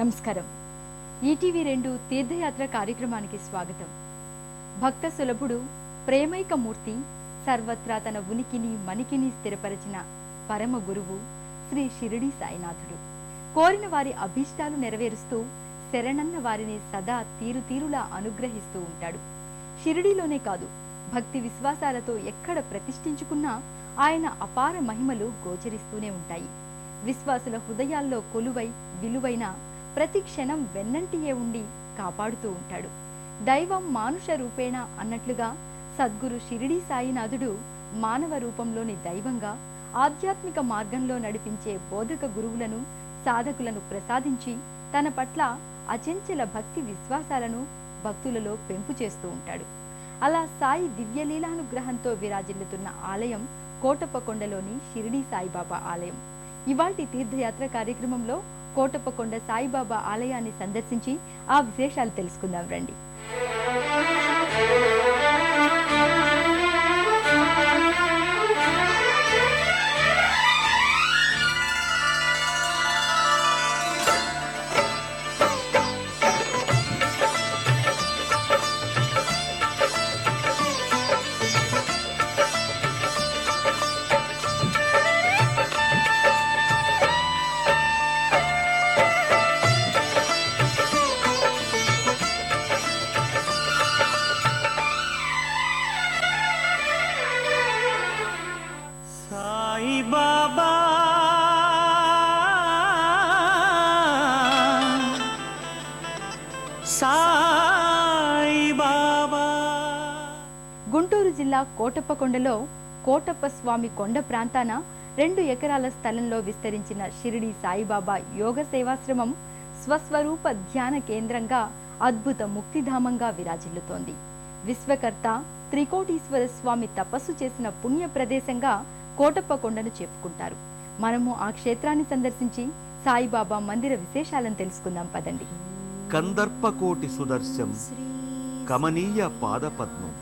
నమస్కారం. ఈటీవీ రెండు తీర్థయాత్ర కార్యక్రమానికి స్వాగతం. భక్త సులభుడు ప్రేమైక మూర్తి సర్వత్రా తన ఉనికిని మనికిని స్థిరపరిచిన పరమ గురువు శ్రీ షిరిడి సాయినాథుడు. కోరిన వారి అభీష్టాలు నెరవేరుస్తూ శరణన్న వారిని సదా తీరు తీరులా అనుగ్రహిస్తూ ఉంటాడు. షిరిడీలోనే కాదు భక్తి విశ్వాసాలతో ఎక్కడ ప్రతిష్ఠించుకున్నా ఆయన అపార మహిమలు గోచరిస్తూనే ఉంటాయి. విశ్వాసుల హృదయాల్లో కొలువై విలువైన ప్రతి క్షణం వెన్నంటియే ఉండి కాపాడుతూ ఉంటాడు. దైవం మానుష రూపేణ అన్నట్లుగా సద్గురు షిరిడీ సాయినాథుడు మానవ రూపంలోని దైవంగా ఆధ్యాత్మిక మార్గంలో నడిపించే బోధక గురువులను సాధకులను ప్రసాదించి తన పట్ల అచంచల భక్తి విశ్వాసాలను భక్తులలో పెంపు చేస్తూ ఉంటాడు. అలా సాయి దివ్యలీలానుగ్రహంతో విరాజిల్లుతున్న ఆలయం కోటప్పకొండలోని షిరిడీ సాయిబాబా ఆలయం. ఇవాల్టి తీర్థయాత్ర కార్యక్రమంలో కోటప్పకొండ సాయిబాబా ఆలయాన్ని సందర్శించి ఆ విశేషాలు తెలుసుకుందాం రండి. జిల్లా కోటప్పకొండలో కోటప్ప స్వామి కొండ ప్రాంతాన రెండు ఎకరాల స్థలంలో విస్తరించిన షిరిడి సాయిబాబా యోగ సేవాశ్రమం స్వస్వరూప ధ్యాన కేంద్రంగా అద్భుత ముక్తిధామంగా విరాజిల్లుతోంది. విశ్వకర్త త్రికోటీశ్వర స్వామి తపస్సు చేసిన పుణ్య ప్రదేశంగా కోటప్పకొండను చెప్పుకుంటారు. మనము ఆ క్షేత్రాన్ని సందర్శించి సాయిబాబా మందిర విశేషాలను తెలుసుకుందాం పదండి. కందర్పకోటి సుదర్శం కమనీయ పాదపద్మం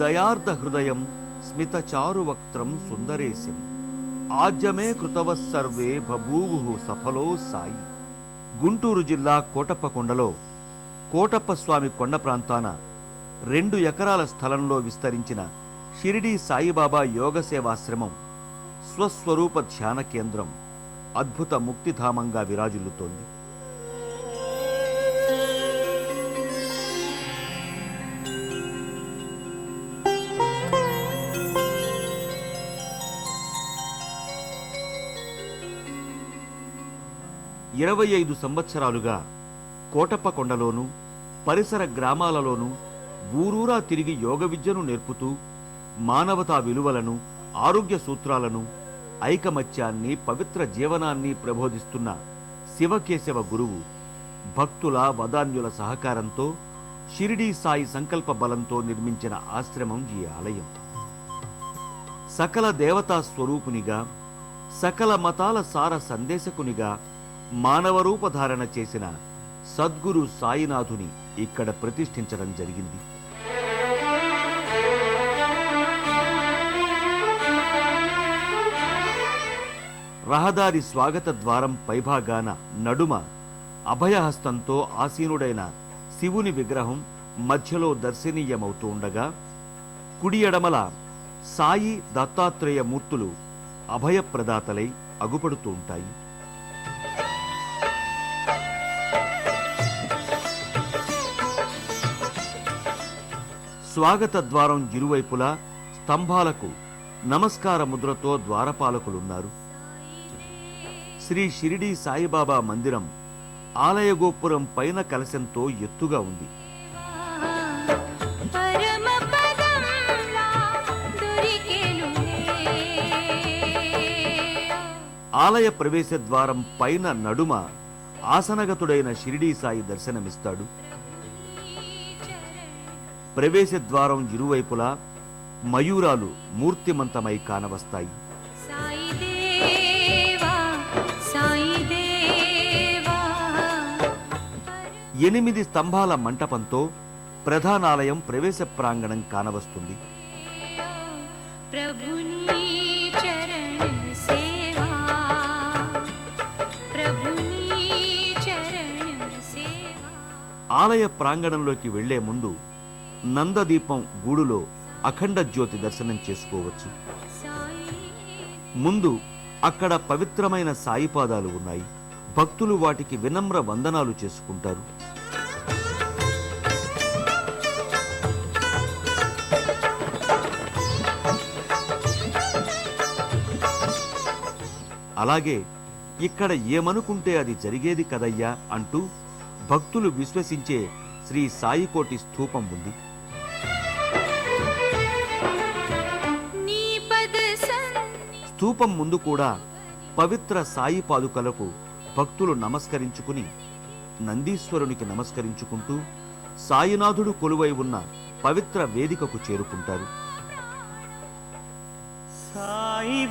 దయార్ధ హృదయం స్మిత చారువక్త్రం సుందరేశం ఆద్యమే కృతవస్సర్వే బభూవు సఫలో సాయి గుంటూరు జిల్లా కోటప్పకొండలో కోటప్ప స్వామి కొండ ప్రాంతాన రెండు ఎకరాల స్థలంలో విస్తరించిన షిరిడీ సాయిబాబా యోగ సేవాశ్రమం స్వస్వరూప ధ్యాన కేంద్రం అద్భుత ముక్తిధామంగా విరాజిల్లుతోంది. ఇరవై ఐదు సంవత్సరాలుగా కోటప్పకొండలోను పరిసర గ్రామాలలోనూ ఊరూరా తిరిగి యోగ విద్యను నేర్పుతూ మానవతా విలువలను ఆరోగ్య సూత్రాలను ఐకమత్యాన్ని పవిత్ర జీవనాన్ని ప్రబోధిస్తున్న శివకేశవ గురువు భక్తుల వదాన్యుల సహకారంతో షిరిడీ సాయి సంకల్ప బలంతో నిర్మించిన ఆశ్రమం ఈ ఆలయం. సకల దేవతా స్వరూపునిగా సకల మతాల సార సందేశకునిగా మానవ రూపధారణ చేసిన సద్గురు సాయినాథుని ఇక్కడ ప్రతిష్ఠించడం జరిగింది. రహదారి స్వాగత ద్వారం పైభాగాన నడుమ అభయహస్తంతో ఆసీనుడైన శివుని విగ్రహం మధ్యలో దర్శనీయమవుతూ ఉండగా కుడి ఎడమల సాయి దత్తాత్రేయ మూర్తులు అభయప్రదాతలై అగుపడుతూ ఉంటాయి. స్వాగత ద్వారం ఇరువైపులా స్తంభాలకు నమస్కార ముద్రతో ద్వారపాలకులున్నారు. శ్రీ షిరిడి సాయిబాబా మందిరం ఆలయ గోపురం పైన కలశంతో ఎత్తుగా ఉంది. ఆలయ ప్రవేశ ద్వారం పైన నడుమ ఆసనగతుడైన షిరిడీ సాయి దర్శనమిస్తాడు. ప్రవేశ ద్వారం ఇరువైపులా మయూరాలు మూర్తిమంతమై కానవస్తాయి. ఎనిమిది స్తంభాల మంటపంతో ప్రధానాలయం ప్రవేశ ప్రాంగణం కానవస్తుంది. ఆలయ ప్రాంగణంలోకి వెళ్ళే ముందు నందదీపం గూడులో అఖండ జ్యోతి దర్శనం చేసుకోవచ్చు. ముందు అక్కడ పవిత్రమైన సాయిపాదాలు ఉన్నాయి. భక్తులు వాటికి వినమ్ర వందనాలు చేసుకుంటారు. అలాగే ఇక్కడ ఏమనుకుంటే అది జరిగేది కదయ్యా అంటూ భక్తులు విశ్వసించే శ్రీ సాయికోటి స్థూపం ఉంది. స్థూపం ముందు కూడా పవిత్ర సాయి పాదుకలకు భక్తులు నమస్కరించుకుని నందీశ్వరునికి నమస్కరించుకుంటూ సాయినాథుడు కొలువై ఉన్న పవిత్ర వేదికకు చేరుకుంటారు. సాయి